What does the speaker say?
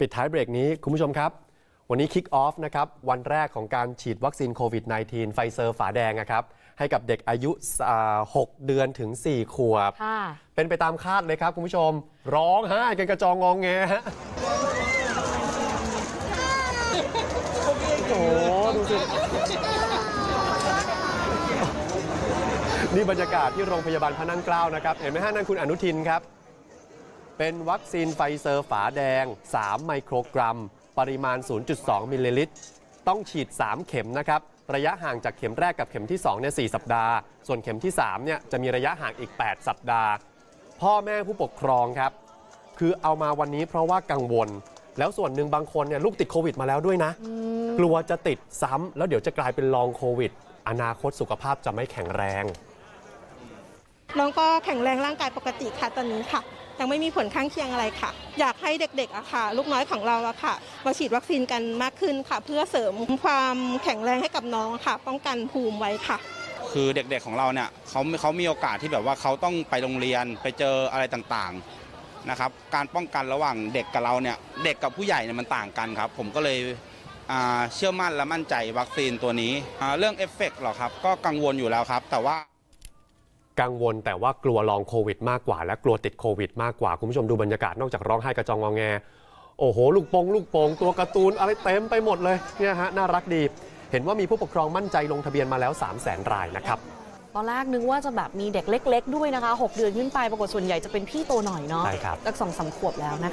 ปิดท้ายเบรกนี้คุณผู้ชมครับ วันนี้คิกออฟนะครับวันแรกของการฉีดวัคซีนโควิด -19 ไฟเซอร์ฝาแดงนะครับให้กับเด็กอายุอ่า6เดือนถึง 4 ขวบค่ะเป็นไปตามคาดเลยครับคุณผู้ชม ร้องไห้กันกระจองงองแงฮะโอ้โหดูสิ นี่บรรยากาศที่โรงพยาบาลพระนั่งเกล้านะครับ เห็นไหมฮะนั่นคุณอนุทินครับ เป็นวัคซีนไฟเซอร์ฝาแดง 3 ไมโครกรัม ปริมาณ 0.2 มิลลิลิตร ต้องฉีด 3 เข็มนะครับ ระยะห่างจากเข็มแรกกับเข็มที่2เนี่ย4สัปดาห์ ส่วนเข็มที่3เนี่ยจะมีระยะห่างอีก 8 สัปดาห์ พ่อแม่ผู้ปกครองครับ คือเอามาวันนี้เพราะว่ากังวล แล้วส่วนหนึ่งบางคนเนี่ยลูกติดโควิดมาแล้วด้วยนะ กลัวจะติดซ้ำแล้วเดี๋ยวจะกลายเป็นลองโควิด อนาคตสุขภาพจะไม่แข็งแรง น้องก็แข็งแรงร่างกายปกติค่ะตอนนี้ค่ะ ยังไม่มีผลข้างเคียงอะไรค่ะ อยากให้เด็กๆอะค่ะ ลูกน้อยของเราอะค่ะ มาฉีดวัคซีนกันมากขึ้นค่ะ เพื่อเสริมความแข็งแรงให้กับน้องค่ะ ป้องกันภูมิไว้ค่ะ คือเด็กๆของเราเนี่ยเขาเขามีโอกาสที่แบบว่าเขาต้องไปโรงเรียนไปเจออะไรต่างๆนะครับ การป้องกันระหว่างเด็กกับเราเนี่ยเด็กกับผู้ใหญ่เนี่ยมันต่างกันครับ ผมก็เลยเชื่อมั่นและมั่นใจวัคซีนตัวนี้ เรื่องเอฟเฟกต์หรอครับ ก็กังวลอยู่แล้วครับ แต่ว่า กังวลแต่ว่ากลัวลองโควิด มากกว่า และกลัวติดโควิด มากกว่า คุณผู้ชมดูบรรยากาศนอกจากร้องไห้กระจองงองแง โอ้โห ลูกโปงลูกโป่งตัวการ์ตูนอะไรเต็มไปหมดเลยเนี่ยฮะน่ารักดี เห็นว่ามีผู้ปกครองมั่นใจลงทะเบียนมาแล้ว 3 0 0แสนรายนะครับตอนแรกนึกว่าจะแบบมีเด็กเล็ก ๆ ด้วยนะคะ 6 เดือนขึ้นไปปรากฏส่วนใหญ่จะเป็นพี่โตหน่อยเนาะใช่ครับสักสองสามขวบแล้วนะคะ